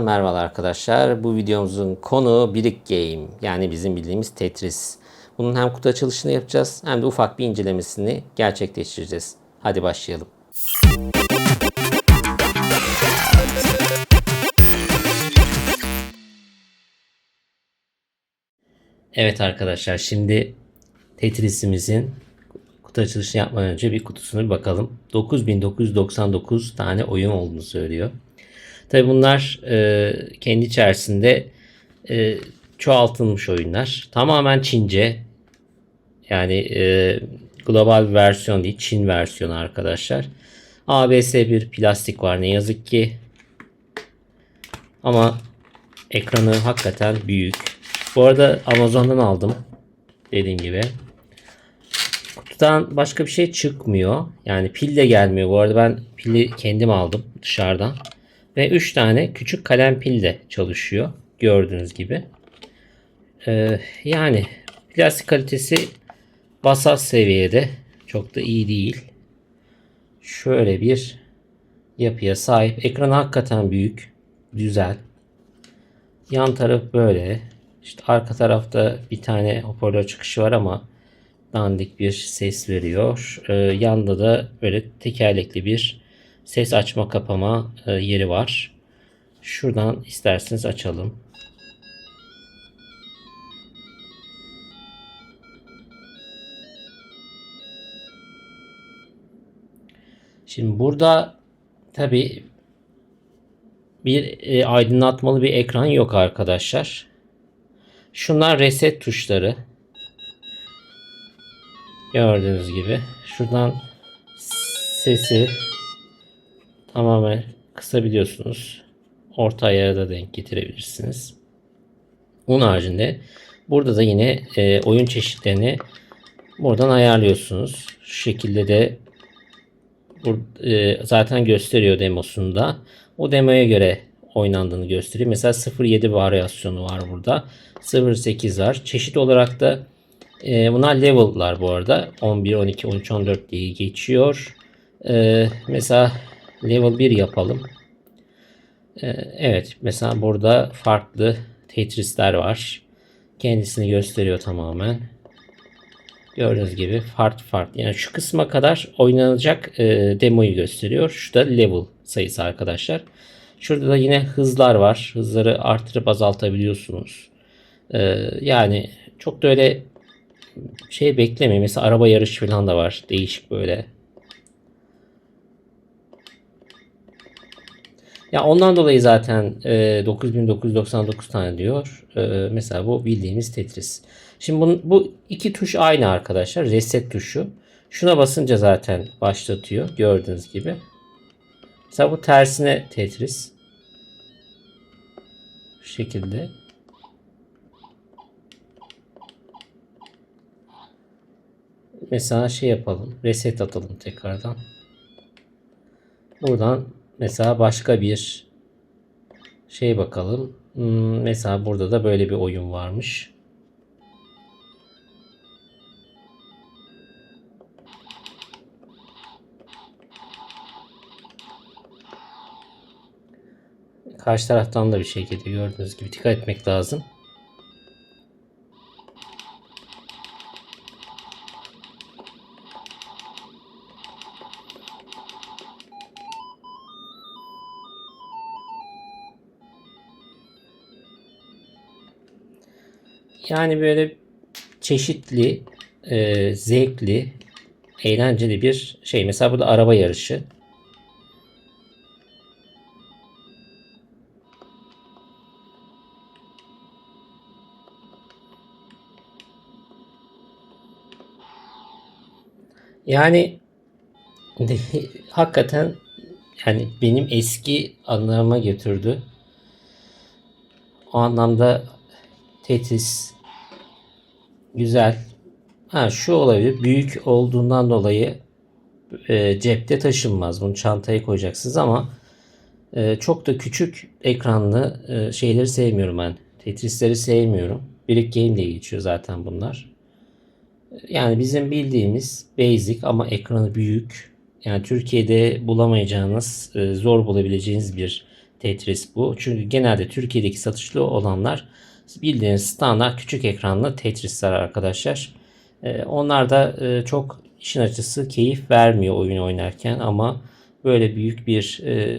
Merhabalar arkadaşlar. Bu videomuzun konu Brick Game. Yani bizim bildiğimiz Tetris. Bunun hem kutu açılışını yapacağız hem de ufak bir incelemesini gerçekleştireceğiz. Hadi başlayalım. Evet arkadaşlar şimdi Tetris'imizin kutu açılışını yapmadan önce bir kutusuna bir bakalım. 9999 tane oyun olduğunu söylüyor. Tabi bunlar e, kendi içerisinde e, çoğaltılmış oyunlar. Tamamen Çince. Yani e, global bir versiyon değil. Çin versiyonu arkadaşlar. ABS bir plastik var ne yazık ki. Ama ekranı hakikaten büyük. Bu arada Amazon'dan aldım. Dediğim gibi. Kutudan başka bir şey çıkmıyor. Yani pil de gelmiyor. Bu arada ben pili kendim aldım dışarıdan. Ve 3 tane küçük kalem pil de çalışıyor. Gördüğünüz gibi. Ee, yani plastik kalitesi basat seviyede. Çok da iyi değil. Şöyle bir yapıya sahip. Ekran hakikaten büyük. Güzel. Yan taraf böyle. İşte arka tarafta bir tane hoparlör çıkışı var ama dandik bir ses veriyor. Ee, yanda da böyle tekerlekli bir ses açma kapama e, yeri var. Şuradan isterseniz açalım. Şimdi burada tabi bir e, aydınlatmalı bir ekran yok arkadaşlar. Şunlar reset tuşları. Gördüğünüz gibi. Şuradan sesi tamamen kısabiliyorsunuz. Orta ayara da denk getirebilirsiniz. Onun haricinde burada da yine e, oyun çeşitlerini buradan ayarlıyorsunuz. Şu şekilde de bur, e, zaten gösteriyor demosunda. O demoya göre oynandığını gösteriyor. Mesela 0.7 varyasyonu var burada. 0.8 var. Çeşit olarak da e, bunlar level'lar bu arada. 11, 12, 13, 14 diye geçiyor. E, mesela level 1 yapalım. E, evet mesela burada farklı Tetris'ler var. Kendisini gösteriyor tamamen. Gördüğünüz gibi farklı farklı. Yani şu kısma kadar oynanacak e, demoyu gösteriyor. Şu da level sayısı arkadaşlar. Şurada da yine hızlar var. Hızları artırıp azaltabiliyorsunuz. Ee, yani çok da öyle şey beklemeyin. Mesela araba yarışı falan da var. Değişik böyle. Ya ondan dolayı zaten e, 9999 tane diyor. E, mesela bu bildiğimiz Tetris. Şimdi bunun, bu iki tuş aynı arkadaşlar. Reset tuşu. Şuna basınca zaten başlatıyor. Gördüğünüz gibi. Mesela bu tersine Tetris. Şu şekilde. Mesela şey yapalım. Reset atalım tekrardan. Buradan mesela başka bir şey bakalım. Hmm, mesela burada da böyle bir oyun varmış. Karşı taraftan da bir şey geliyor. Gördüğünüz gibi dikkat etmek lazım. Yani böyle çeşitli, e, zevkli, eğlenceli bir şey. Mesela burada araba yarışı. Yani hakikaten yani benim eski anılarıma götürdü. O anlamda Tetris güzel. Ha şu olabilir. Büyük olduğundan dolayı e, cepte taşınmaz. Bunu çantaya koyacaksınız ama e, çok da küçük ekranlı e, şeyleri sevmiyorum ben. Tetris'leri sevmiyorum. Brick Game diye geçiyor zaten bunlar. Yani bizim bildiğimiz basic ama ekranı büyük. Yani Türkiye'de bulamayacağınız, e, zor bulabileceğiniz bir Tetris bu. Çünkü genelde Türkiye'deki satışlı olanlar bildiğiniz standart küçük ekranlı Tetris'ler arkadaşlar. Ee, onlar da e, çok işin açısı keyif vermiyor oyun oynarken ama böyle büyük bir e,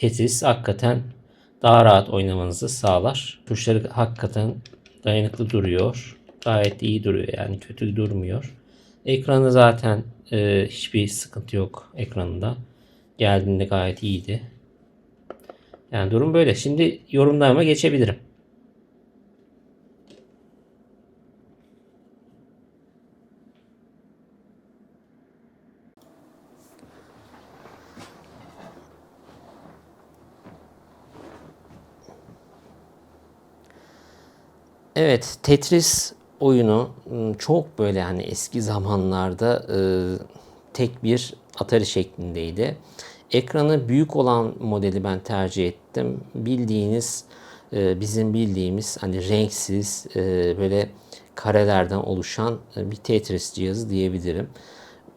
Tetris hakikaten daha rahat oynamanızı sağlar. Tuşları hakikaten dayanıklı duruyor. Gayet iyi duruyor yani kötü durmuyor. Ekranı zaten e, hiçbir sıkıntı yok ekranında. Geldiğinde gayet iyiydi. Yani durum böyle. Şimdi yorumlarıma geçebilirim. Evet, Tetris oyunu ım, çok böyle hani eski zamanlarda e, tek bir Atari şeklindeydi. Ekranı büyük olan modeli ben tercih ettim. Bildiğiniz e, bizim bildiğimiz hani renksiz e, böyle karelerden oluşan bir Tetris cihazı diyebilirim.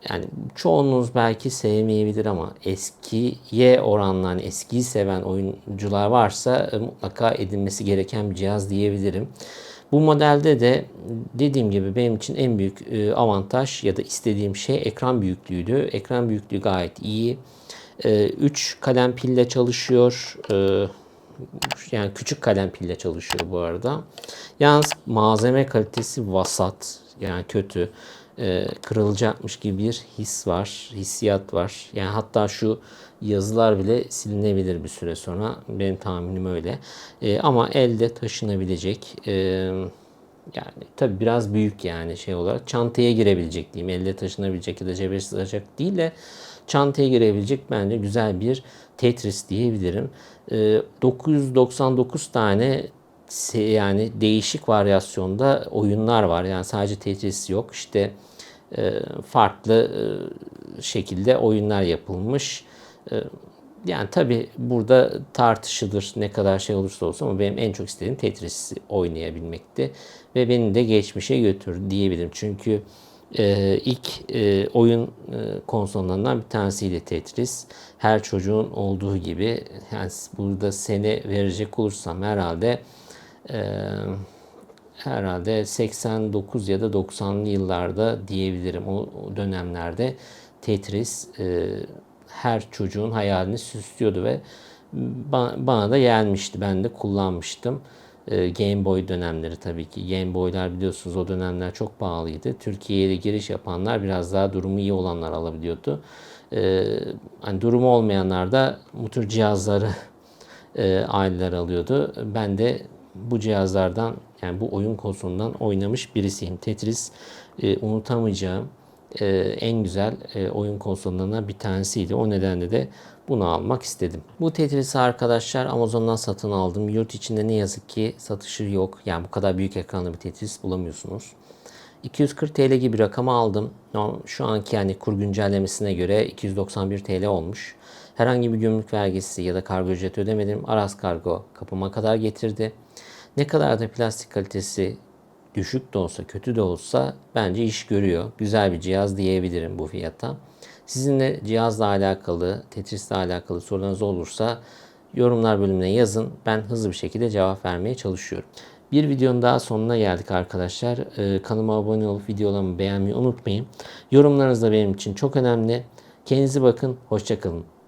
Yani çoğunuz belki sevmeyebilir ama eskiye oranla hani eskiyi seven oyuncular varsa e, mutlaka edinmesi gereken bir cihaz diyebilirim. Bu modelde de dediğim gibi benim için en büyük e, avantaj ya da istediğim şey ekran büyüklüğüydü. Ekran büyüklüğü gayet iyi. 3 kalem pille çalışıyor. E, yani küçük kalem pille çalışıyor bu arada. Yalnız malzeme kalitesi vasat. Yani kötü. E, kırılacakmış gibi bir his var. Hissiyat var. Yani hatta şu yazılar bile silinebilir bir süre sonra. Benim tahminim öyle. E, ama elde taşınabilecek. E, yani tabi biraz büyük yani şey olarak. Çantaya girebilecek diyeyim. Elde taşınabilecek ya da cebe sığacak değil de çantaya girebilecek bence güzel bir Tetris diyebilirim. E, 999 tane yani değişik varyasyonda oyunlar var. Yani sadece Tetris yok. İşte e, farklı e, şekilde oyunlar yapılmış. E, yani tabi burada tartışılır ne kadar şey olursa olsun ama benim en çok istediğim Tetris'i oynayabilmekti. Ve beni de geçmişe götür diyebilirim. Çünkü ilk oyun e, konsollarından bir tanesiydi Tetris. Her çocuğun olduğu gibi yani burada sene verecek olursam herhalde e, herhalde 89 ya da 90'lı yıllarda diyebilirim. O, o dönemlerde Tetris e, her çocuğun hayalini süslüyordu ve bana, bana da gelmişti. Ben de kullanmıştım. Game Boy dönemleri tabii ki. Game Boy'lar biliyorsunuz o dönemler çok pahalıydı. Türkiye'ye giriş yapanlar biraz daha durumu iyi olanlar alabiliyordu. E, hani durumu olmayanlar da bu tür cihazları e, aileler alıyordu. Ben de bu cihazlardan yani bu oyun konsolundan oynamış birisiyim. Tetris e, unutamayacağım e, en güzel e, oyun konsollarından bir tanesiydi. O nedenle de bunu almak istedim. Bu Tetris'i arkadaşlar Amazon'dan satın aldım. Yurt içinde ne yazık ki satışı yok. Yani bu kadar büyük ekranlı bir Tetris bulamıyorsunuz. 240 TL gibi bir rakamı aldım. Şu anki yani kur güncellemesine göre 291 TL olmuş. Herhangi bir gümrük vergisi ya da kargo ücreti ödemedim. Aras Kargo kapıma kadar getirdi. Ne kadar da plastik kalitesi düşük de olsa, kötü de olsa bence iş görüyor. Güzel bir cihaz diyebilirim bu fiyata. Sizinle cihazla alakalı, Tetris'le alakalı sorularınız olursa yorumlar bölümüne yazın. Ben hızlı bir şekilde cevap vermeye çalışıyorum. Bir videonun daha sonuna geldik arkadaşlar. Ee, kanalıma abone olup videolarımı beğenmeyi unutmayın. Yorumlarınız da benim için çok önemli. Kendinize bakın. Hoşçakalın.